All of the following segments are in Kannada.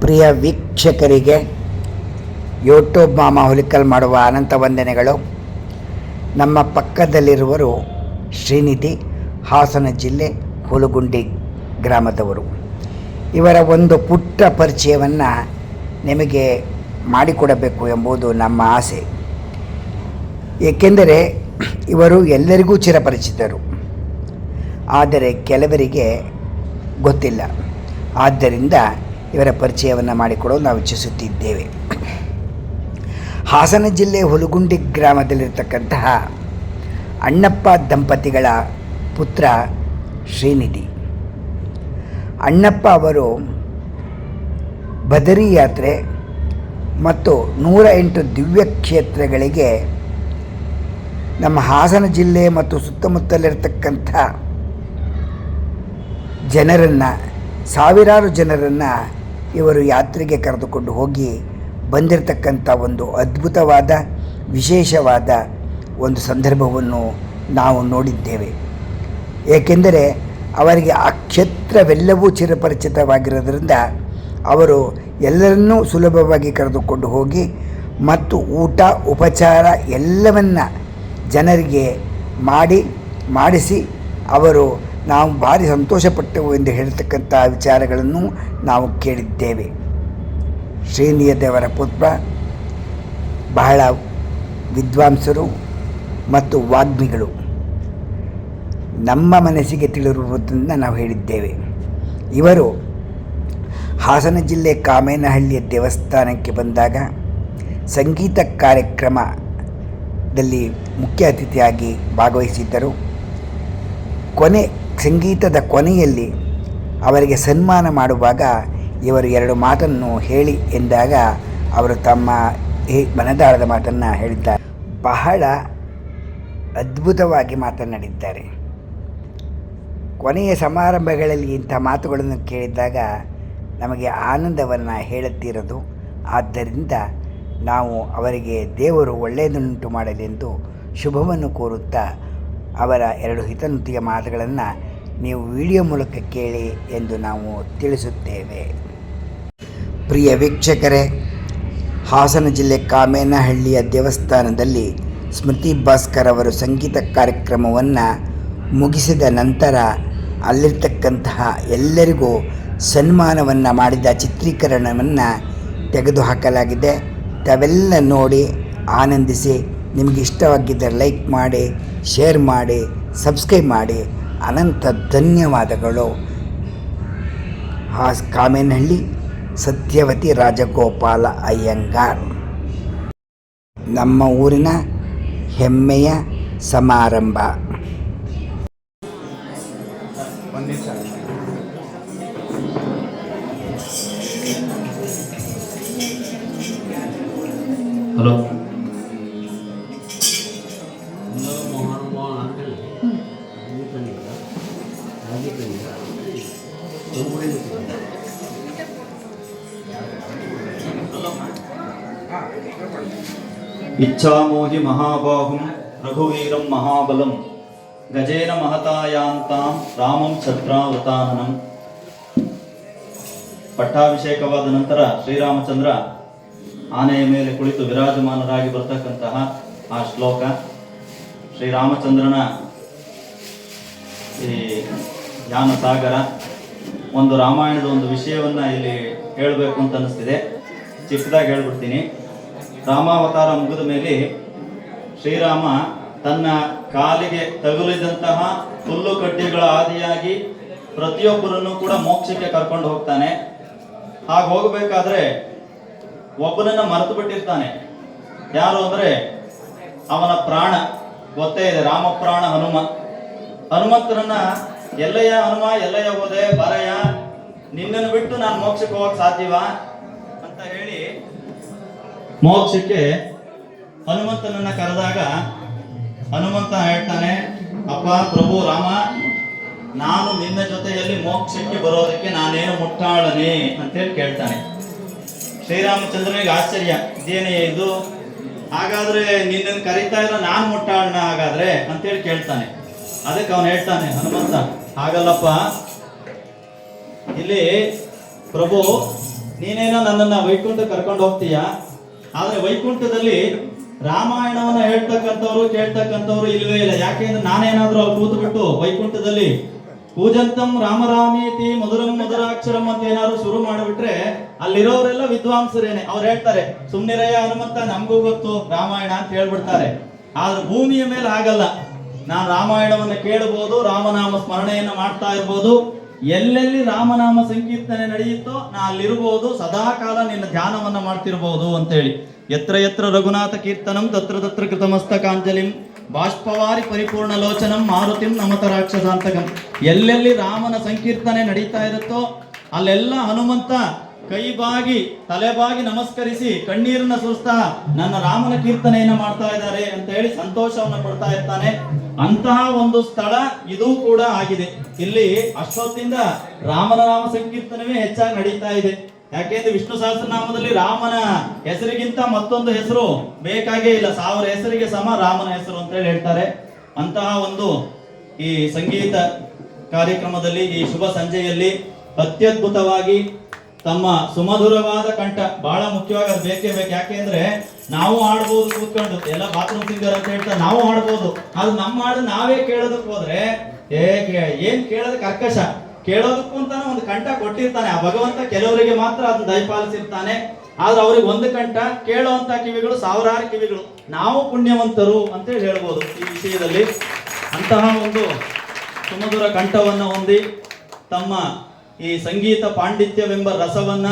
ಪ್ರಿಯ ವೀಕ್ಷಕರಿಗೆ ಯೂಟ್ಯೂಬ್ ಮಾಮ ಹುಲಿಕಲ್ ಮಾಡುವ ಅನಂತ ವಂದನೆಗಳು. ನಮ್ಮ ಪಕ್ಕದಲ್ಲಿರುವರು ಶ್ರೀನಿಧಿ, ಹಾಸನ ಜಿಲ್ಲೆ ಹುಲಗುಂಡಿ ಗ್ರಾಮದವರು. ಇವರ ಒಂದು ಪುಟ್ಟ ಪರಿಚಯವನ್ನು ನಿಮಗೆ ಮಾಡಿಕೊಡಬೇಕು ಎಂಬುದು ನಮ್ಮ ಆಸೆ. ಏಕೆಂದರೆ ಇವರು ಎಲ್ಲರಿಗೂ ಚಿರಪರಿಚಿತರು. ಆದರೆ ಕೆಲವರಿಗೆ ಗೊತ್ತಿಲ್ಲ. ಆದ್ದರಿಂದ ಇವರ ಪರಿಚಯವನ್ನು ಮಾಡಿಕೊಡಲು ನಾವು ಇಚ್ಛಿಸುತ್ತಿದ್ದೇವೆ. ಹಾಸನ ಜಿಲ್ಲೆ ಹುಲಗುಂಡಿ ಗ್ರಾಮದಲ್ಲಿರ್ತಕ್ಕಂತಹ ಅಣ್ಣಪ್ಪ ದಂಪತಿಗಳ ಪುತ್ರ ಶ್ರೀನಿಧಿ. ಅಣ್ಣಪ್ಪ ಅವರು ಬದರಿ ಯಾತ್ರೆ ಮತ್ತು ನೂರ ಎಂಟು ದಿವ್ಯ ಕ್ಷೇತ್ರಗಳಿಗೆ ನಮ್ಮ ಹಾಸನ ಜಿಲ್ಲೆ ಮತ್ತು ಸುತ್ತಮುತ್ತಲಿರ್ತಕ್ಕಂಥ ಜನರನ್ನು, ಸಾವಿರಾರು ಜನರನ್ನು ಇವರು ಯಾತ್ರೆಗೆ ಕರೆದುಕೊಂಡು ಹೋಗಿ ಬಂದಿರತಕ್ಕಂಥ ಒಂದು ಅದ್ಭುತವಾದ, ವಿಶೇಷವಾದ ಒಂದು ಸಂದರ್ಭವನ್ನು ನಾವು ನೋಡಿದ್ದೇವೆ. ಏಕೆಂದರೆ ಅವರಿಗೆ ಆ ಕ್ಷೇತ್ರವೆಲ್ಲವೂ ಚಿರಪರಿಚಿತವಾಗಿರೋದ್ರಿಂದ ಅವರು ಎಲ್ಲರನ್ನೂ ಸುಲಭವಾಗಿ ಕರೆದುಕೊಂಡು ಹೋಗಿ ಮತ್ತು ಊಟ, ಉಪಚಾರ ಎಲ್ಲವನ್ನ ಜನರಿಗೆ ಮಾಡಿ, ಮಾಡಿಸಿ ಅವರು ನಾವು ಭಾರಿ ಸಂತೋಷಪಟ್ಟೆವು ಎಂದು ಹೇಳತಕ್ಕಂಥ ವಿಚಾರಗಳನ್ನು ನಾವು ಕೇಳಿದ್ದೇವೆ. ಶ್ರೀನಿಯದೇವರ ಪುತ್ರ, ಬಹಳ ವಿದ್ವಾಂಸರು ಮತ್ತು ವಾಗ್ಮಿಗಳು. ನಮ್ಮ ಮನಸ್ಸಿಗೆ ತಿಳಿರುವುದನ್ನು ನಾವು ಹೇಳಿದ್ದೇವೆ. ಇವರು ಹಾಸನ ಜಿಲ್ಲೆ ಕಾಮೇನಹಳ್ಳಿಯ ದೇವಸ್ಥಾನಕ್ಕೆ ಬಂದಾಗ ಸಂಗೀತ ಕಾರ್ಯಕ್ರಮದಲ್ಲಿ ಮುಖ್ಯ ಅತಿಥಿಯಾಗಿ ಭಾಗವಹಿಸಿದ್ದರು. ಕೊನೆ ಸಂಗೀತದ ಕೊನೆಯಲ್ಲಿ ಅವರಿಗೆ ಸನ್ಮಾನ ಮಾಡುವಾಗ ಇವರು ಎರಡು ಮಾತನ್ನು ಹೇಳಿ ಎಂದಾಗ ಅವರು ತಮ್ಮ ಮನದಾಳದ ಮಾತನ್ನು ಹೇಳಿದ್ದಾರೆ. ಬಹಳ ಅದ್ಭುತವಾಗಿ ಮಾತನಾಡಿದ್ದಾರೆ. ಕೊನೆಯ ಸಮಾರಂಭಗಳಲ್ಲಿ ಇಂಥ ಮಾತುಗಳನ್ನು ಕೇಳಿದಾಗ ನಮಗೆ ಆನಂದವನ್ನು ಹೇಳುತ್ತಿರೋದು ಆದ್ದರಿಂದ ನಾವು ಅವರಿಗೆ ದೇವರು ಒಳ್ಳೆಯದನ್ನುಂಟು ಮಾಡಲೆಂದು ಶುಭವನ್ನು ಕೋರುತ್ತಾ ಅವರ ಎರಡು ಹಿತನುತಿಯ ಮಾತುಗಳನ್ನು ನೀವು ವಿಡಿಯೋ ಮೂಲಕ ಕೇಳಿ ಎಂದು ನಾವು ತಿಳಿಸುತ್ತೇವೆ. ಪ್ರಿಯ ವೀಕ್ಷಕರೇ, ಹಾಸನ ಜಿಲ್ಲೆ ಕಾಮೇನಹಳ್ಳಿಯ ದೇವಸ್ಥಾನದಲ್ಲಿ ಸ್ಮೃತಿ ಭಾಸ್ಕರ್ ಅವರು ಸಂಗೀತ ಕಾರ್ಯಕ್ರಮವನ್ನು ಮುಗಿಸಿದ ನಂತರ ಅಲ್ಲಿರ್ತಕ್ಕಂತಹ ಎಲ್ಲರಿಗೂ ಸನ್ಮಾನವನ್ನು ಮಾಡಿದ ಚಿತ್ರೀಕರಣವನ್ನು ತೆಗೆದುಹಾಕಲಾಗಿದೆ. ತಾವೆಲ್ಲ ನೋಡಿ ಆನಂದಿಸಿ, ನಿಮಗೆ ಇಷ್ಟವಾಗಿದ್ದರೆ ಲೈಕ್ ಮಾಡಿ, ಶೇರ್ ಮಾಡಿ, ಸಬ್ಸ್ಕ್ರೈಬ್ ಮಾಡಿ. ಅನಂತ ಧನ್ಯವಾದಗಳು. ಹಾಸ್ ಕಾಮೇನಹಳ್ಳಿ ಸತ್ಯವತಿ ರಾಜಗೋಪಾಲ ಅಯ್ಯಂಗಾರ್. ನಮ್ಮ ಊರಿನ ಹೆಮ್ಮೆಯ ಸಮಾರಂಭ. ಇಚ್ಛಾಮೋಹಿ ಮಹಾಬಾಹುಂ ರಘುವೀರಂ ಮಹಾಬಲಂ ಗಜೇನ ಮಹತಾಯಾಂತಾಂ ರಾಮಂ ಛತ್ರಾವತಾನನಂ ಪಟ್ಟಾಭಿಷೇಕವಾದ ನಂತರ ಶ್ರೀರಾಮಚಂದ್ರ ಆನೆಯ ಮೇಲೆ ಕುಳಿತು ವಿರಾಜಮಾನರಾಗಿ ಬರ್ತಕ್ಕಂತಹ ಆ ಶ್ಲೋಕ. ಶ್ರೀರಾಮಚಂದ್ರನ ಈ ಜ್ಞಾನ ಸಾಗರ ಒಂದು ರಾಮಾಯಣದ ಒಂದು ವಿಷಯವನ್ನ ಇಲ್ಲಿ ಹೇಳಬೇಕು ಅಂತ ಅನಿಸ್ತಿದೆ ಚಿಕ್ಕದಾಗಿ ಹೇಳ್ಬಿಡ್ತೀನಿ. ರಾಮಾವತಾರ ಮುಗಿದ ಮೇಲೆ ಶ್ರೀರಾಮ ತನ್ನ ಕಾಲಿಗೆ ತಗುಲಿದಂತಹ ಹುಲ್ಲು ಕಡ್ಡಿಗಳ ಆದಿಯಾಗಿ ಪ್ರತಿಯೊಬ್ಬರನ್ನು ಕೂಡ ಮೋಕ್ಷಕ್ಕೆ ಕರ್ಕೊಂಡು ಹೋಗ್ತಾನೆ. ಹಾಗೆ ಹೋಗಬೇಕಾದ್ರೆ ಒಬ್ಬನನ್ನ ಮರೆತು ಬಿಟ್ಟಿರ್ತಾನೆ. ಯಾರು ಅಂದ್ರೆ ಅವನ ಪ್ರಾಣ. ಗೊತ್ತೇ ಇದೆ, ರಾಮ ಪ್ರಾಣ ಹನುಮ. ಹನುಮಂತನನ್ನ ಎಲ್ಲಯ್ಯ ಹನುಮ, ಎಲ್ಲಯ್ಯ ಹೋದೆ, ಬರಯ್ಯ, ನಿನ್ನನ್ನು ಬಿಟ್ಟು ನಾನು ಮೋಕ್ಷಕ್ಕೆ ಹೋಗಕ್ ಸಾಧ್ಯವಾ? ಮೋಕ್ಷಕ್ಕೆ ಹನುಮಂತನನ್ನ ಕರೆದಾಗ ಹನುಮಂತ ಹೇಳ್ತಾನೆ, ಅಪ್ಪ, ಪ್ರಭು ರಾಮ, ನಾನು ನಿನ್ನ ಜೊತೆಯಲ್ಲಿ ಮೋಕ್ಷಕ್ಕೆ ಬರೋದಕ್ಕೆ ನಾನೇನು ಮುಟ್ಟಾಳನೆ? ಅಂತೇಳಿ ಕೇಳ್ತಾನೆ. ಶ್ರೀರಾಮಚಂದ್ರನಿಗೆ ಆಶ್ಚರ್ಯ, ಇದೇನೇ ಇದು? ಹಾಗಾದ್ರೆ ನಿನ್ನನ್ನು ಕರೀತಾ ಇರೋ ನಾನು ಮುಟ್ಟಾಳನ ಹಾಗಾದ್ರೆ? ಅಂತೇಳಿ ಕೇಳ್ತಾನೆ. ಅದಕ್ಕೆ ಅವನು ಹೇಳ್ತಾನೆ, ಹನುಮಂತ, ಹಾಗಲ್ಲಪ್ಪ. ಇಲ್ಲಿ ಪ್ರಭು, ನೀನೇನೋ ನನ್ನನ್ನು ವೈಕುಂಠ ಕರ್ಕೊಂಡು ಹೋಗ್ತೀಯ? ಆದ್ರೆ ವೈಕುಂಠದಲ್ಲಿ ರಾಮಾಯಣವನ್ನ ಹೇಳ್ತಕ್ಕಂಥವ್ರು, ಕೇಳ್ತಕ್ಕಂಥವ್ರು ಇಲ್ವೇ ಇಲ್ಲ. ಯಾಕೆಂದ್ರೆ ನಾನೇನಾದ್ರೂ ಅವ್ರು ಕೂತು ಬಿಟ್ಟು ವೈಕುಂಠದಲ್ಲಿ ಪೂಜಂತಂ ರಾಮರಾಮೀತಿ ಮಧುರಂ ಮಧುರಾಕ್ಷರಂ ಅಂತ ಏನಾದ್ರು ಶುರು ಮಾಡಿಬಿಟ್ರೆ ಅಲ್ಲಿರೋರೆಲ್ಲ ವಿದ್ವಾಂಸರೇನೆ. ಅವ್ರು ಹೇಳ್ತಾರೆ, ಸುಮ್ನಿರಯ್ಯ ಹನುಮಂತ, ನಮಗೂ ಗೊತ್ತು ರಾಮಾಯಣ ಅಂತ ಹೇಳ್ಬಿಡ್ತಾರೆ. ಆದ್ರೆ ಭೂಮಿಯ ಮೇಲೆ ಆಗಲ್ಲ ನಾನು ರಾಮಾಯಣವನ್ನ ಕೇಳಬಹುದು ರಾಮನಾಮ ಸ್ಮರಣೆಯನ್ನು ಮಾಡ್ತಾ ಇರ್ಬೋದು. ಎಲ್ಲೆಲ್ಲಿ ರಾಮನಾಮ ಸಂಕೀರ್ತನೆ ನಡೆಯುತ್ತೋ ನಾ ಅಲ್ಲಿರ್ಬೋದು ಸದಾ ಕಾಲ ನಿನ್ನ ಧ್ಯಾನವನ್ನ ಮಾಡ್ತಿರ್ಬೋದು ಅಂತೇಳಿ. ಎತ್ರ ಎತ್ರ ರಘುನಾಥ ಕೀರ್ತನಂ, ತತ್ರ ತತ್ರ ಕೃತಮಸ್ತಕಾಂಜಲಿಂ, ಬಾಷ್ಪವಾರಿ ಪರಿಪೂರ್ಣ ಲೋಚನಂ, ಮಾರುತಿಂ ನಮತ ರಾಕ್ಷಸಾಂತಕಂ. ಎಲ್ಲೆಲ್ಲಿ ರಾಮನ ಸಂಕೀರ್ತನೆ ನಡೀತಾ ಇರುತ್ತೋ, ಅಲ್ಲೆಲ್ಲ ಹನುಮಂತ ಕೈ ಬಾಗಿ ತಲೆ ಬಾಗಿ ನಮಸ್ಕರಿಸಿ ಕಣ್ಣೀರನ್ನ ಸುರಿಸ್ತಾ ನನ್ನ ರಾಮನ ಕೀರ್ತನೆಯನ್ನ ಮಾಡ್ತಾ ಇದ್ದಾರೆ ಅಂತ ಹೇಳಿ ಸಂತೋಷವನ್ನ ಪಡ್ತಾ ಇರ್ತಾನೆ. ಅಂತಹ ಒಂದು ಸ್ಥಳ ಇದು ಕೂಡ ಆಗಿದೆ. ಇಲ್ಲಿ ಅಷ್ಟೊತ್ತಿಂದ ರಾಮನ ನಾಮ ಸಂಕೀರ್ತನವೇ ಹೆಚ್ಚಾಗಿ ನಡೀತಾ ಇದೆ. ಯಾಕೆಂದ್ರೆ ವಿಷ್ಣು ಸಹಸ್ರನಾಮದಲ್ಲಿ ರಾಮನ ಹೆಸರಿಗಿಂತ ಮತ್ತೊಂದು ಹೆಸರು ಬೇಕಾಗೇ ಇಲ್ಲ. ಸಾವಿರ ಹೆಸರಿಗೆ ಸಮ ರಾಮನ ಹೆಸರು ಅಂತ ಹೇಳಿ ಹೇಳ್ತಾರೆ. ಅಂತಹ ಒಂದು ಈ ಸಂಗೀತ ಕಾರ್ಯಕ್ರಮದಲ್ಲಿ, ಈ ಶುಭ ಸಂಜೆಯಲ್ಲಿ ಅತ್ಯದ್ಭುತವಾಗಿ ತಮ್ಮ ಸುಮಧುರವಾದ ಕಂಠ ಬಹಳ ಮುಖ್ಯವಾಗಿ ಅದು ಬೇಕೇ. ಬೇಕು ಯಾಕೆಂದ್ರೆ ನಾವು ಆಡ್ಬೋದು ಕೂತ್ಕೊಂಡು. ಎಲ್ಲ ಬಾತ್ರೂಮ್ ಸಿಂಗರ್ ಅಂತ ಹೇಳ್ತಾ ನಾವು ಆಡ್ಬೋದು ಅದು ನಮ್ಮ ಹಾಡು ನಾವೇ ಕೇಳೋದಕ್ಕೆ ಹೋದ್ರೆ ಏನ್ ಕೇಳೋದಕ್ಕೆ ಕರ್ಕಶ. ಕೇಳೋದಕ್ಕೂ ಅಂತಾನೆ ಒಂದು ಕಂಠ ಕೊಟ್ಟಿರ್ತಾನೆ. ಆ ಭಗವಂತ ಕೆಲವರಿಗೆ ಮಾತ್ರ ಅದನ್ನ ದಯಪಾಲಿಸಿರ್ತಾನೆ. ಆದ್ರೆ ಅವ್ರಿಗೆ ಒಂದು ಕಂಠ ಕೇಳುವಂತ ಕಿವಿಗಳು ಸಾವಿರಾರು ಕಿವಿಗಳು. ನಾವು ಪುಣ್ಯವಂತರು ಅಂತೇಳಿ ಹೇಳ್ಬೋದು ಈ ವಿಷಯದಲ್ಲಿ. ಅಂತಹ ಒಂದು ಸುಮಧುರ ಕಂಠವನ್ನು ಹೊಂದಿ ತಮ್ಮ ಈ ಸಂಗೀತ ಪಾಂಡಿತ್ಯವೆಂಬ ರಸವನ್ನ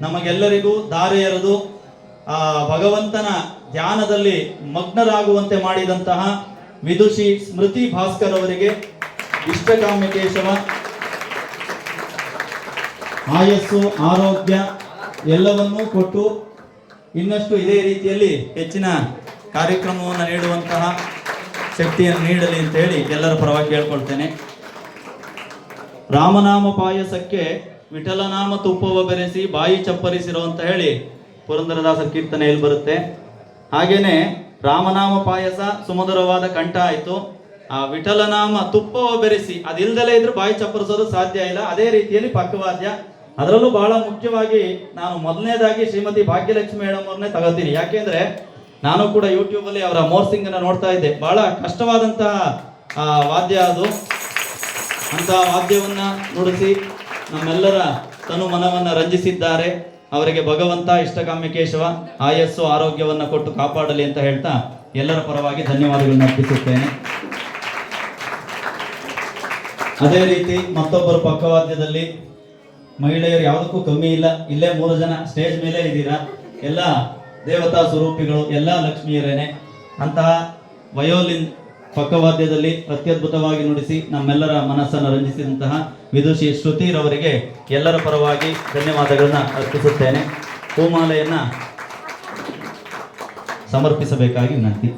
ನಮಗೆಲ್ಲರಿಗೂ ಧಾರೆ ಎರೆದು ಆ, ಭಗವಂತನ ಧ್ಯಾನದಲ್ಲಿ ಮಗ್ನರಾಗುವಂತೆ ಮಾಡಿದಂತಹ ವಿದುಷಿ ಸ್ಮೃತಿ ಭಾಸ್ಕರ್ ಅವರಿಗೆ ಇಷ್ಟಕಾಮ್ಯಕೇಶವ. ಆಯಸ್ಸು, ಆರೋಗ್ಯ ಎಲ್ಲವನ್ನೂ ಕೊಟ್ಟು ಇನ್ನಷ್ಟು ಇದೇ ರೀತಿಯಲ್ಲಿ ಹೆಚ್ಚಿನ ಕಾರ್ಯಕ್ರಮವನ್ನು ನೀಡುವಂತಹ ಶಕ್ತಿಯನ್ನು ನೀಡಲಿ ಅಂತ ಹೇಳಿ ಎಲ್ಲರ ಪರವಾಗಿ ಕೇಳ್ಕೊಳ್ತೇನೆ. ರಾಮನಾಮ ಪಾಯಸಕ್ಕೆ ವಿಠಲನಾಮ ತುಪ್ಪವ ಬೆರೆಸಿ ಬಾಯಿ ಚಪ್ಪರಿಸಿರೋ ಅಂತ ಹೇಳಿ ಪುರಂದರದಾಸರ ಕೀರ್ತನೆಯಲ್ಲಿ ಬರುತ್ತೆ? ಹಾಗೇನೆ ರಾಮನಾಮ ಪಾಯಸ ಸುಮಧುರವಾದ ಕಂಠ ಆಯ್ತು. ಆ ವಿಠಲನಾಮ ತುಪ್ಪವ ಬೆರೆಸಿ ಅದಿಲ್ದಲೇ ಇದ್ರೆ ಬಾಯಿ ಚಪ್ಪರಿಸೋದು ಸಾಧ್ಯ ಇಲ್ಲ. ಅದೇ ರೀತಿಯಲ್ಲಿ ಪಕ್ಕವಾದ್ಯ ಅದರಲ್ಲೂ ಬಹಳ ಮುಖ್ಯವಾಗಿ ನಾನು ಮೊದಲನೇದಾಗಿ ಶ್ರೀಮತಿ ಭಾಗ್ಯಲಕ್ಷ್ಮಿ ಮೇಡಮ್ ಅವ್ರನ್ನೇ ತಗೋತೀನಿ. ಯಾಕೆಂದ್ರೆ ನಾನು ಕೂಡ ಯೂಟ್ಯೂಬಲ್ಲಿ ಅವರ ಮೋರ್ಸಿಂಗ್ ಅನ್ನ ನೋಡ್ತಾ ಇದ್ದೆ. ಬಹಳ ಕಷ್ಟವಾದಂತಹ ವಾದ್ಯ ಅದು. ಅಂತ ವಾದ್ಯವನ್ನ ನುಡಿಸಿ ನಮ್ಮೆಲ್ಲರ ತನು ಮನವನ್ನ ರಂಜಿಸಿದ್ದಾರೆ. ಅವರಿಗೆ ಭಗವಂತ ಇಷ್ಟಕಾಮ್ಯಕೇಶವ ಆಯಸ್ಸು ಆರೋಗ್ಯವನ್ನ ಕೊಟ್ಟು ಕಾಪಾಡಲಿ ಅಂತ ಹೇಳ್ತಾ ಎಲ್ಲರ ಪರವಾಗಿ ಧನ್ಯವಾದಗಳನ್ನು ಅರ್ಪಿಸುತ್ತೇನೆ. ಅದೇ ರೀತಿ ಮತ್ತೊಬ್ಬರು ಪಕ್ಕವಾದ್ಯದಲ್ಲಿ, ಮಹಿಳೆಯರು ಯಾವುದಕ್ಕೂ ಕಮ್ಮಿ ಇಲ್ಲ, ಇಲ್ಲೇ ಮೂರು ಜನ ಸ್ಟೇಜ್ ಮೇಲೆ ಇದ್ದೀರಾ? ಎಲ್ಲ ದೇವತಾ ಸ್ವರೂಪಿಗಳು, ಎಲ್ಲ ಲಕ್ಷ್ಮಿಯರೇನೆ. ಅಂತಹ ವಯೋಲಿನ್ ಪಕ್ಕವಾದ್ಯದಲ್ಲಿ ಅತ್ಯದ್ಭುತವಾಗಿ ನುಡಿಸಿ ನಮ್ಮೆಲ್ಲರ ಮನಸ್ಸನ್ನು ರಂಜಿಸಿದಂತಹ ವಿದುಷಿ ಶ್ರುತಿರವರಿಗೆ ಎಲ್ಲರ ಪರವಾಗಿ ಧನ್ಯವಾದಗಳನ್ನು ಅರ್ಪಿಸುತ್ತೇನೆ. ಹೂಮಾಲೆಯನ್ನು ಸಮರ್ಪಿಸಬೇಕಾಗಿ ವಿನಂತಿ.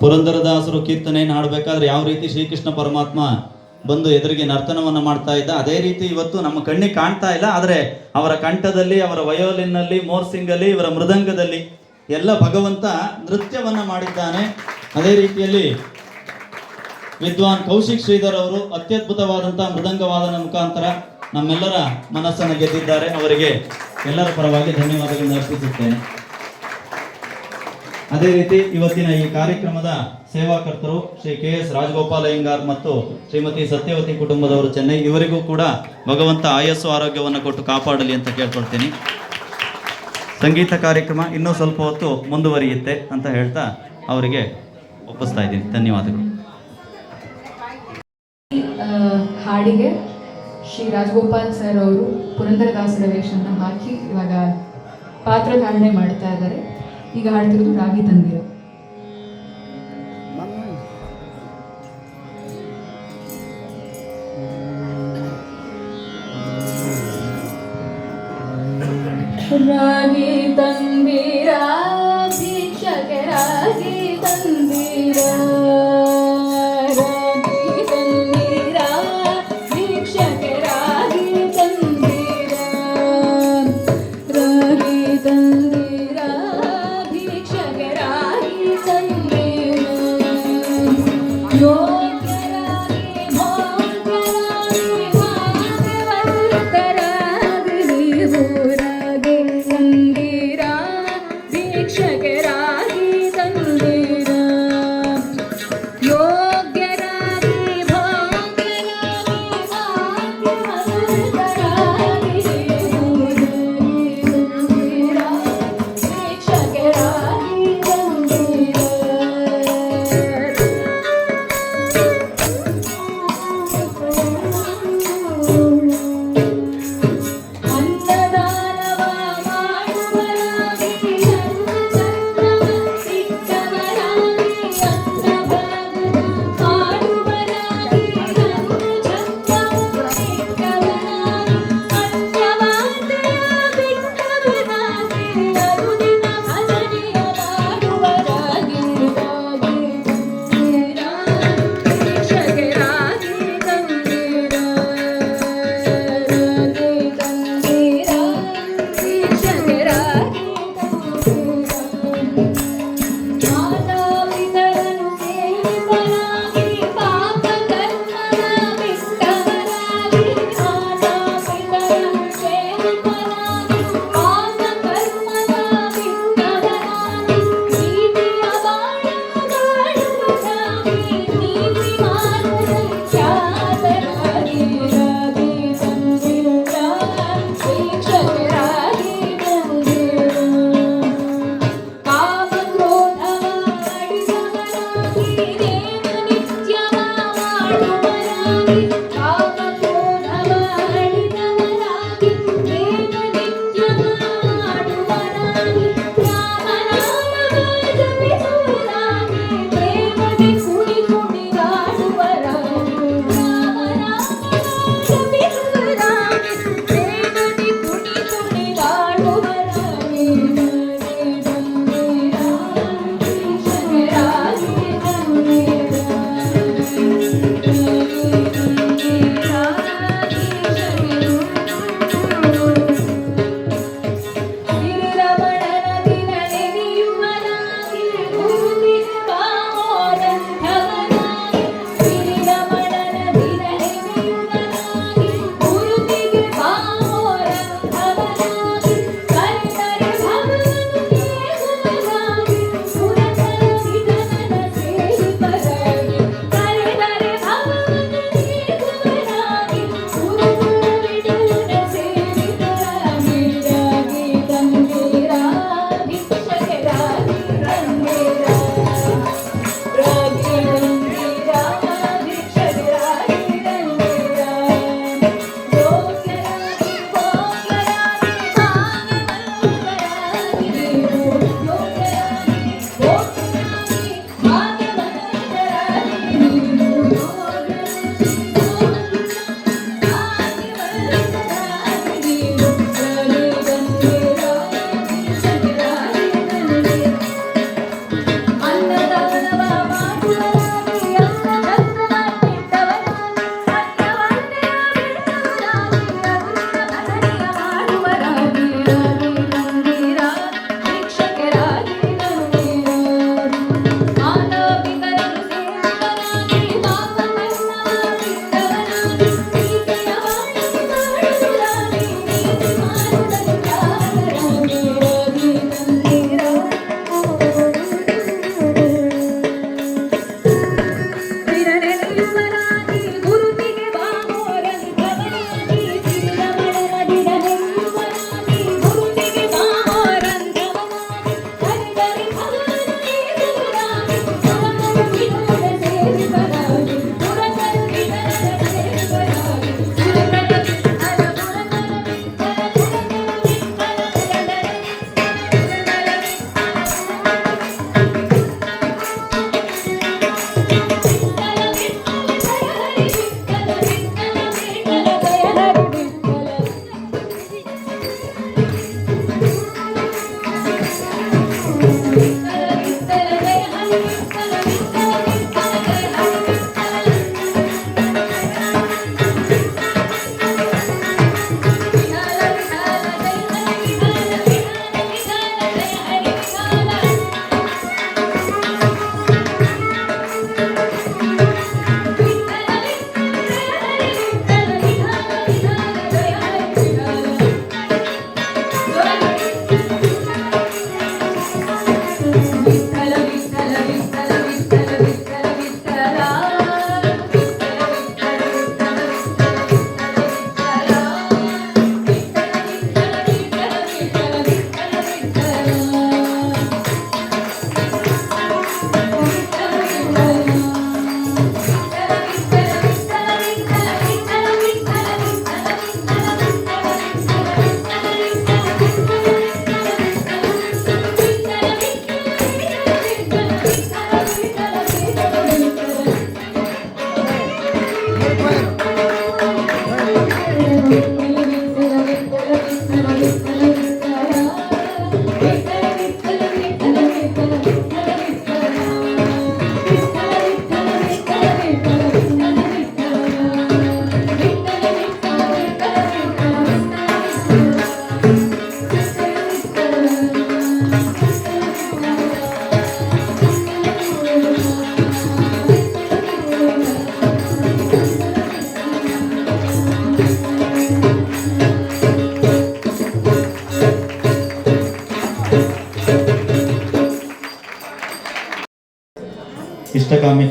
ಪುರಂದರದಾಸರು ಕೀರ್ತನೆಯನ್ನು ಹಾಡಬೇಕಾದ್ರೆ ಯಾವ ರೀತಿ ಶ್ರೀಕೃಷ್ಣ ಪರಮಾತ್ಮ ಬಂದು ಎದುರಿಗೆ ನರ್ತನವನ್ನು ಮಾಡ್ತಾ ಇದ್ದ. ಅದೇ ರೀತಿ ಇವತ್ತು ನಮ್ಮ ಕಣ್ಣಿಗೆ ಕಾಣ್ತಾ ಇಲ್ಲ, ಆದರೆ ಅವರ ಕಂಠದಲ್ಲಿ, ಅವರ ವಯೋಲಿನ್ನಲ್ಲಿ, ಮೋರ್ಸಿಂಗಲ್ಲಿ, ಇವರ ಮೃದಂಗದಲ್ಲಿ ಎಲ್ಲ ಭಗವಂತ ನೃತ್ಯವನ್ನ ಮಾಡಿದ್ದಾನೆ. ಅದೇ ರೀತಿಯಲ್ಲಿ ವಿದ್ವಾನ್ ಕೌಶಿಕ್ ಶ್ರೀಧರ್ ಅವರು ಅತ್ಯದ್ಭುತವಾದಂತಹ ಮೃದಂಗವಾದನ ಮುಖಾಂತರ ನಮ್ಮೆಲ್ಲರ ಮನಸ್ಸನ್ನು ಗೆದ್ದಿದ್ದಾರೆ. ಅವರಿಗೆ ಎಲ್ಲರ ಪರವಾಗಿ ಧನ್ಯವಾದಗಳನ್ನು ಅರ್ಪಿಸುತ್ತೇನೆ. ಅದೇ ರೀತಿ ಇವತ್ತಿನ ಈ ಕಾರ್ಯಕ್ರಮದ ಸೇವಾಕರ್ತರು ಶ್ರೀ ಕೆ ಎಸ್ ರಾಜಗೋಪಾಲ ಅಯ್ಯಂಗಾರ್ ಮತ್ತು ಶ್ರೀಮತಿ ಸತ್ಯವತಿ ಕುಟುಂಬದವರು ಚೆನ್ನೈ, ಇವರಿಗೂ ಕೂಡ ಭಗವಂತ ಆಯಸ್ಸು ಆರೋಗ್ಯವನ್ನು ಕೊಟ್ಟು ಕಾಪಾಡಲಿ ಅಂತ ಕೇಳ್ಕೊಳ್ತೀನಿ. ಸಂಗೀತ ಕಾರ್ಯಕ್ರಮ ಇನ್ನೂ ಸ್ವಲ್ಪ ಹೊತ್ತು ಮುಂದುವರಿಯುತ್ತೆ ಅಂತ ಹೇಳ್ತಾ ಅವರಿಗೆ ಒಪ್ಪಿಸ್ತಾ ಇದ್ದೀನಿ. ಧನ್ಯವಾದಗಳು. ಹಾಡಿಗೆ ಶ್ರೀ ರಾಜಗೋಪಾಲ್ ಸರ್ ಅವರು ಪುರಂದರದಾಸರ ವೇಷವನ್ನು ಹಾಕಿ ಇವಾಗ ಪಾತ್ರಧಾರಣೆ ಮಾಡ್ತಾ ಇದ್ದಾರೆ. ಈಗ ಹಾಡ್ತಿರೋದು ರಾಗಿ ತಂದಿರೋ ರಾಗಿ ತಂದಿರ ಭಿಕ್ಷಕೆ ರಾಗಿ ತಂದಿರ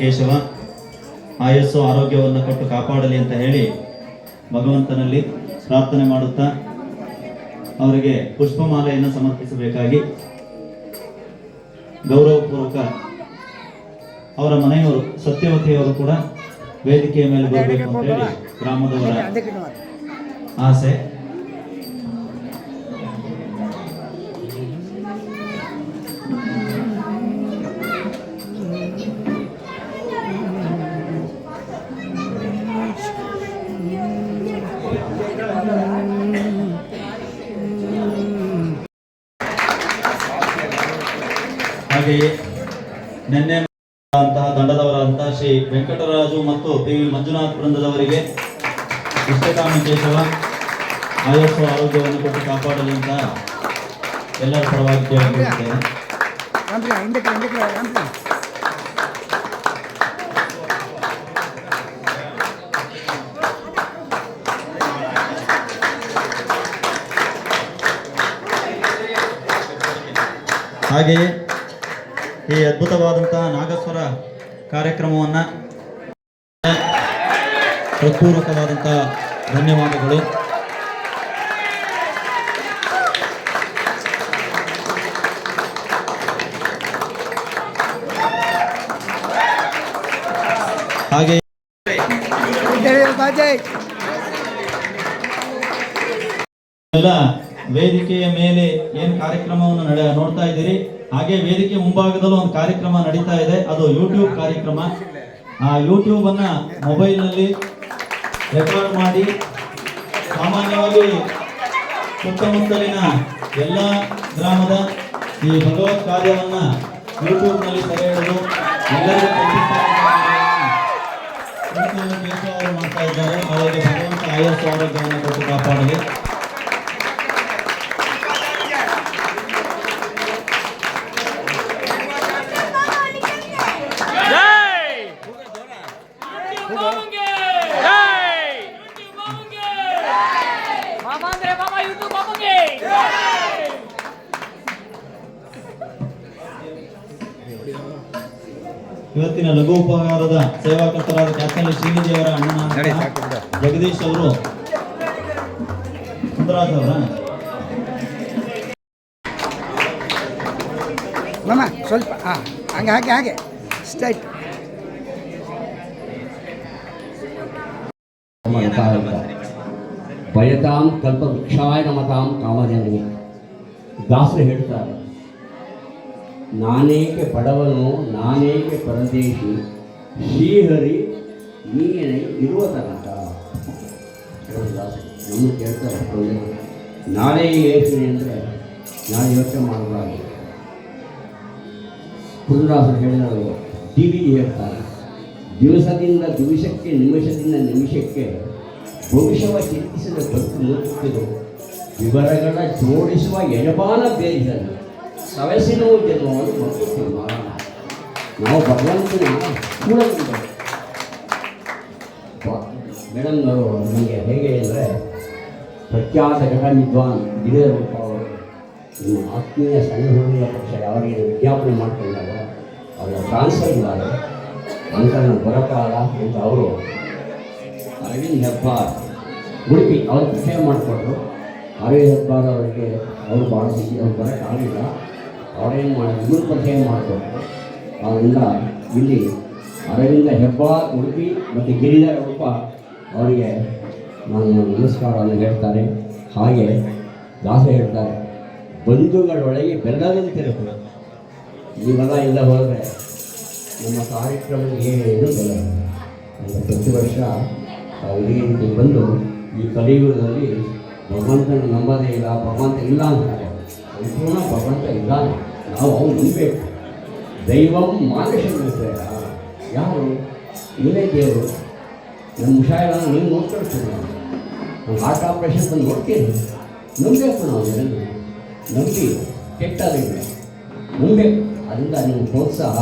ಕೇಶವ ಆಯಸ್ಸು ಆರೋಗ್ಯವನ್ನು ಕೊಟ್ಟು ಕಾಪಾಡಲಿ ಅಂತ ಹೇಳಿ ಭಗವಂತನಲ್ಲಿ ಪ್ರಾರ್ಥನೆ ಮಾಡುತ್ತಾ ಅವರಿಗೆ ಪುಷ್ಪಮಾಲೆಯನ್ನು ಸಮರ್ಪಿಸಬೇಕಾಗಿ ಗೌರವಪೂರ್ವಕ ಅವರ ಮನೆಯವರು, ಸತ್ಯವತಿಯವರು ಕೂಡ ವೇದಿಕೆಯ ಮೇಲೆ ಬರಬೇಕು ಅಂತ ಹೇಳಿ ಗ್ರಾಮದವರ ಆಸೆ. ಹಾಗೆಯೇ ನಿನ್ನೆ ಅಂತಹ ತಂಡದವರಾದಂತಹ ಶ್ರೀ ವೆಂಕಟರಾಜು ಮತ್ತು ಪಿ ವಿ ಮಂಜುನಾಥ್ ವೃಂದದವರಿಗೆ ಇಷ್ಟಕಾಮಿ ಕೇಶವ ಆಯಸ್ಸು ಆರೋಗ್ಯವನ್ನು ಕೊಟ್ಟು ಕಾಪಾಡಲಿ ಅಂತ ಎಲ್ಲರ ಪರವಾಗಿ ಹಾಗೆಯೇ ಈ ಅದ್ಭುತವಾದಂತಹ ನಾಗಸ್ವರ ಕಾರ್ಯಕ್ರಮವನ್ನ ಹೃತ್ಪೂರ್ವಕವಾದಂತಹ ಧನ್ಯವಾದಗಳು. ಹಾಗೆ ಎಲ್ಲ ವೇದಿಕೆಯ ಮೇಲೆ ಏನ್ ಕಾರ್ಯಕ್ರಮವನ್ನು ನಡೆ, ನೋಡ್ತಾ ಇದ್ದೀರಿ? ಹಾಗೆ ವೇದಿಕೆ ಮುಂಭಾಗದಲ್ಲೂ ಒಂದು ಕಾರ್ಯಕ್ರಮ ನಡೀತಾ ಇದೆ. ಅದು ಯೂಟ್ಯೂಬ್ ಕಾರ್ಯಕ್ರಮ. ಆ ಯೂಟ್ಯೂಬ್ ಅನ್ನ ಮೊಬೈಲ್ನಲ್ಲಿ ರೆಕಾರ್ಡ್ ಮಾಡಿ, ಸಾಮಾನ್ಯವಾಗಿ ಸುತ್ತಮುತ್ತಲಿನ ಎಲ್ಲ ಗ್ರಾಮದ ಈ ಭಗವತ್ ಕಾರ್ಯವನ್ನ ಯೂಟ್ಯೂಬ್ನಲ್ಲಿ ಸೆರೆ ಹಿಡಿದು ಎಲ್ಲರಿಗೂ ಮಾಡ್ತಾ ಇದ್ದಾರೆ. ಅವರಿಗೆ ಭಗವಂತ ಆಯಸ್ಸು ಆರೋಗ್ಯವನ್ನು ಕೊಟ್ಟು ಕಾಪಾಡಲಿ. ಇವತ್ತಿನ ಲಘು ಉಪಹಾರದ ಸೇವಾಕರ್ತರಾದ ಕ್ಯಾಪ್ಟನ್ ಶ್ರೀನಿಧಿ ಅವರ ಅಣ್ಣನ ಜಗದೀಶ್ ಅವರು ಸುಂದರಾಜ್ ಅವರ. ಮಾಮ ಸ್ವಲ್ಪ ಹಾಂ ಹಂಗೆ ಹಾಗೆ ಹಾಗೆ. ಸ್ಟ್ರೈಟ್ ಭಯತಾಂ ಕಲ್ಪವೃಕ್ಷಾಯ ನಮತಾಂ ಕಾಮಧೇನು ದಾಸರು ಹೇಳ್ತಾರೆ ನಾನೇಕೆ ಬಡವನು, ನಾನೇಕೆ ಪರದೇಶಿ? ಶ್ರೀಹರಿ ನೀನೇ ಇರುವ ತನಕ ನಮ್ಮ ಕೇಳ್ತಾರೆ ನಾನೇ ಯೋಚನೆ ಅಂದರೆ ನಾನು ಯೋಚನೆ ಮಾಡಬಾರ್ದು ಪುರುದಾಸರು ಹೇಳಿದರು ಟಿವಿ ಹೇಳ್ತಾರೆ, ದಿವಸದಿಂದ ದಿವಸಕ್ಕೆ, ನಿಮಿಷದಿಂದ ನಿಮಿಷಕ್ಕೆ ಭವಿಷ್ಯವ ಚಿಂತಿಸಿದ ಬದುಕು ಮುಚ್ಚುತ್ತಿರು ವಿವರಗಳ ಜೋಡಿಸುವ ಯಜಮಾನ ಬೇರಿಸಲು ಸವಸಿನವು ಜನ್ಮವನ್ನು ಮಕ್ಕಳು ನಾವು ಭಗವಂತನ ಮೇಡಮ್ ಮೇಡಮ್ನವರು ನಮಗೆ ಹೇಗೆ ಅಂದರೆ ಪ್ರಖ್ಯಾತ ಘಟ ವಿದ್ವಾನ್ ರೂಪ ಅವರು ನಿಮ್ಮ ಆತ್ಮೀಯ ಹುಡುಗರ ಪಕ್ಷ ಯಾರಿಗೆ ವಿಜ್ಞಾಪನೆ ಮಾಡ್ಕೊಂಡಾಗ ಅವರ ಟ್ರಾನ್ಸ್ಫರ್ ಇದ್ದಾರೆ. ಅಂತ ನಾನು ಅಂತ ಅವರು ಅರವಿಂದ್ ಹೆಬ್ಬಾರ್ ಉಡುಪಿ ಅವ್ರು ವಿಷಯ ಮಾಡಿಕೊಟ್ರು ಅರವಿಂದ್ ಹೆಬ್ಬಾರ್ ಅವರಿಗೆ ಅವರು ಭಾಳ ಖುಷಿ ಅವ್ರು ಬರೋಕ್ಕಾಗಲಿಲ್ಲ ಅವರೇನು ಮಾಡಿ ಇವ್ರು ಪರಿಚಯ ಮಾಡಿಕೊಟ್ರು ಅವರಿಂದ ಇಲ್ಲಿ ಅರವಿಂದ ಹೆಬ್ಬಾರ್ ಉಡುಪಿ ಮತ್ತು ಗಿರಿಧರ ರೂಪ ಅವರಿಗೆ ನಾನು ನಮಸ್ಕಾರವನ್ನು ಹೇಳ್ತಾರೆ. ಹಾಗೆ ದಾಸ ಹೇಳ್ತಾರೆ, ಬಂಧುಗಳೊಳಗೆ ಬೆಲ್ಲದಂತಿರಬೇಕು ಇವೆಲ್ಲ ಇಲ್ಲ ಹೋದರೆ ನಮ್ಮ ಕಾರ್ಯಕ್ರಮಕ್ಕೆ ಏನು ಬೆಲ್ಲ ಅಂತ ಪ್ರತಿ ವರ್ಷ ಇದೇ ಬಂದು ಈ ಕಲಿಯುಗದಲ್ಲಿ ಭಗವಂತನ ನಂಬದೇ ಇಲ್ಲ, ಭಗವಂತ ಇಲ್ಲ ಅಂತಾರೆ. ಸಂಪೂರ್ಣ ಭಗವಂತ ಇದ್ದಾನೆ. ನಾವು ಅವನು ನಂಬಬೇಕು ದೈವಂ ಮಾರ್ಗಶನ ಯಾರು? ಇವನೇ ದೇವರು. ನಮ್ಮ ಮುಷಾಯನ ನೀವು ನೋಡ್ಕೊಳ್ತೀವಿ ನಾನು ಆಟ ತಂದು ನೋಡ್ತೀನಿ ನಂಬಬೇಕು ನಾವು ಜನರು. ನಂಬಿ ಕೆಟ್ಟದಿದೆ. ನಂಬಬೇಕು ಅದರಿಂದ ನೀವು ಪ್ರೋತ್ಸಾಹ.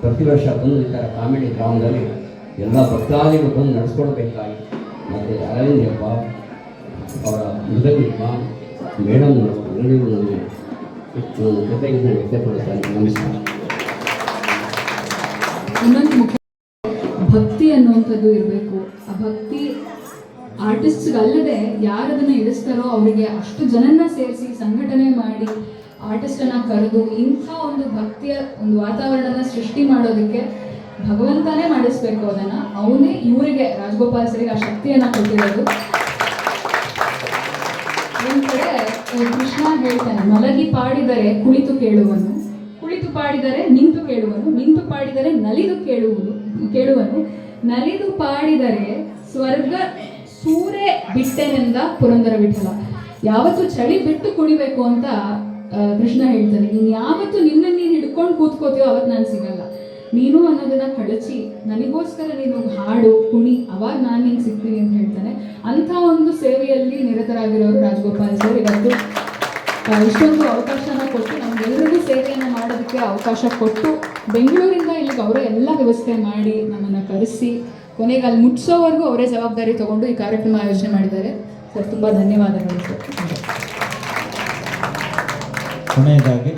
ಪ್ರತಿ ವರ್ಷ ಬಂದು ಥರ ಕಾಮಿಡಿ ಗ್ರಾಮದಲ್ಲಿ ಎಲ್ಲ ಭಕ್ತಾದಿಗಳು ಬಂದು ನಡೆಸ್ಕೊಡ್ಬೇಕಾಗಿ ಮತ್ತು ಅರವಿಂದಪ್ಪ ಅವರ ಮೃದಂಗಿಪ್ಪ ಮೇಡಮ್ನವರು ಎಲ್ಲರಿಗೂ ನನಗೆ ನಮಸ್ಕಾರ ಇನ್ನೊಂದು ಮುಖ್ಯ ಭಕ್ತಿ ಅನ್ನುವಂಥದ್ದು ಇರಬೇಕು. ಆ ಭಕ್ತಿ ಆರ್ಟಿಸ್ಟ್ಗಲ್ಲದೆ ಯಾರದನ್ನ ಇಳಿಸ್ತಾರೋ ಅವರಿಗೆ ಅಷ್ಟು ಜನನ್ನ ಸೇರಿಸಿ ಸಂಘಟನೆ ಮಾಡಿ ಆರ್ಟಿಸ್ಟನ್ನ ಕರೆದು ಇಂಥ ಒಂದು ಭಕ್ತಿಯ ಒಂದು ವಾತಾವರಣನ ಸೃಷ್ಟಿ ಮಾಡೋದಕ್ಕೆ ಭಗವಂತನೇ ಮಾಡಿಸ್ಬೇಕು ಅದನ್ನ. ಅವನೇ ಇವರಿಗೆ, ರಾಜಗೋಪಾಲ್ ಸರಿಗೆ ಆ ಶಕ್ತಿಯನ್ನ ಕೊಟ್ಟಿರೋದು. ಒಂದ್ ಕಡೆ ಕೃಷ್ಣ ಹೇಳ್ತಾನೆ ಮಲಗಿ ಪಾಡಿದರೆ ಕುಳಿತು ಕೇಳುವನು, ಕುಳಿತು ಪಾಡಿದರೆ ನಿಂತು ಕೇಳುವನು, ನಿಂತು ಪಾಡಿದರೆ ನಲಿದು ಕೇಳುವುದು ಕೇಳುವನು. ನಲಿದು ಪಾಡಿದರೆ ಸ್ವರ್ಗ ಸೂರೆ ಬಿಟ್ಟೆನೆಂದ ಪುರಂದರ ವಿಠಲ. ಯಾವತ್ತು ಚಳಿ ಬಿಟ್ಟು ಕುಣಿಬೇಕು ಅಂತ ಕೃಷ್ಣ ಹೇಳ್ತಾನೆ, ನೀನು ಯಾವತ್ತು ನಿನ್ನ ನೀನು ಹಿಡ್ಕೊಂಡು ಕೂತ್ಕೋತೀವೋ ಅವತ್ತು ನಾನು ಸಿಗಲ್ಲ. ನೀನು ಅನ್ನೋದನ್ನ ಕಳಚಿ ನನಗೋಸ್ಕರ ನೀನು ಹಾಡು, ಕುಣಿ, ಅವಾಗ ನಾನು ನಿಂಗೆ ಸಿಗ್ತೀನಿ ಅಂತ ಹೇಳ್ತಾನೆ. ಅಂಥ ಒಂದು ಸೇವೆಯಲ್ಲಿ ನಿರತರಾಗಿರೋರು ರಾಜಗೋಪಾಲ್ ಸರ್. ಇವತ್ತು ಇಷ್ಟೊಂದು ಅವಕಾಶನ ಕೊಟ್ಟು ನಮ್ಗೆಲ್ಲರಿಗೂ ಸೇವೆಯನ್ನು ಮಾಡೋದಕ್ಕೆ ಅವಕಾಶ ಕೊಟ್ಟು ಬೆಂಗಳೂರಿಂದ ಇಲ್ಲಿಗೆ ಅವರೇ ಎಲ್ಲ ವ್ಯವಸ್ಥೆ ಮಾಡಿ ನಮ್ಮನ್ನು ಕರೆಸಿ ಕೊನೆಗೆ ಅಲ್ಲಿ ಮುಟ್ಸೋವರೆಗೂ ಅವರೇ ಜವಾಬ್ದಾರಿ ತಗೊಂಡು ಈ ಕಾರ್ಯಕ್ರಮ ಆಯೋಜನೆ ಮಾಡಿದ್ದಾರೆ. ಸರ್, ತುಂಬ ಧನ್ಯವಾದಗಳು ಸರ್. ಕೊನೆಯದಾಗಿ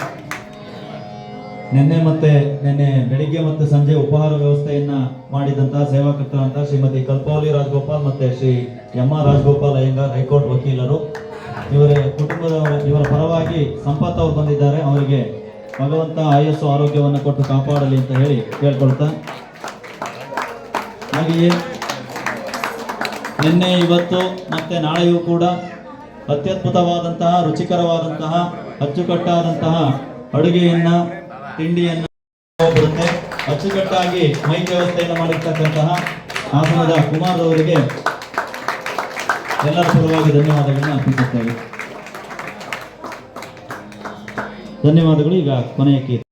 ನಿನ್ನೆ ಮತ್ತೆ ನಿನ್ನೆ ಬೆಳಿಗ್ಗೆ ಮತ್ತು ಸಂಜೆ ಉಪಹಾರ ವ್ಯವಸ್ಥೆಯನ್ನ ಮಾಡಿದಂತಹ ಸೇವಾಕರ್ತರಂತ ಶ್ರೀಮತಿ ಕಲ್ಪಾವಲಿ ರಾಜಗೋಪಾಲ್ ಮತ್ತೆ Shri M R Rajagopal Iyengar high court ವಕೀಲರು. ಇವರ ಕುಟುಂಬದ ಇವರ ಪರವಾಗಿ ಸಂಪತ್ ಅವರು ಬಂದಿದ್ದಾರೆ. ಅವರಿಗೆ ಭಗವಂತ ಆಯಸ್ಸು ಆರೋಗ್ಯವನ್ನು ಕೊಟ್ಟು ಕಾಪಾಡಲಿ ಅಂತ ಹೇಳಿ ಕೇಳ್ಕೊಳ್ತಾ. ಹಾಗೆಯೇ ನಿನ್ನೆ, ಇವತ್ತು ಮತ್ತೆ ನಾಳೆಯೂ ಕೂಡ ಅತ್ಯದ್ಭುತವಾದಂತಹ ರುಚಿಕರವಾದಂತಹ ಅಚ್ಚುಕಟ್ಟಾದಂತಹ ಅಡುಗೆಯನ್ನ ತಿಂಡಿಯನ್ನ ಬರುತ್ತೆ ಅಚ್ಚುಕಟ್ಟಾಗಿ ಮೈಕ್ ವ್ಯವಸ್ಥೆಯನ್ನು ಮಾಡಿರ್ತಕ್ಕಂತಹ ಹಾಸನದ ಕುಮಾರ್ ಅವರಿಗೆ ಎಲ್ಲರ ಪರವಾಗಿ ಧನ್ಯವಾದಗಳನ್ನು ಅರ್ಪಿಸುತ್ತೇವೆ. ಧನ್ಯವಾದಗಳು. ಈಗ ಕೊನೆಯ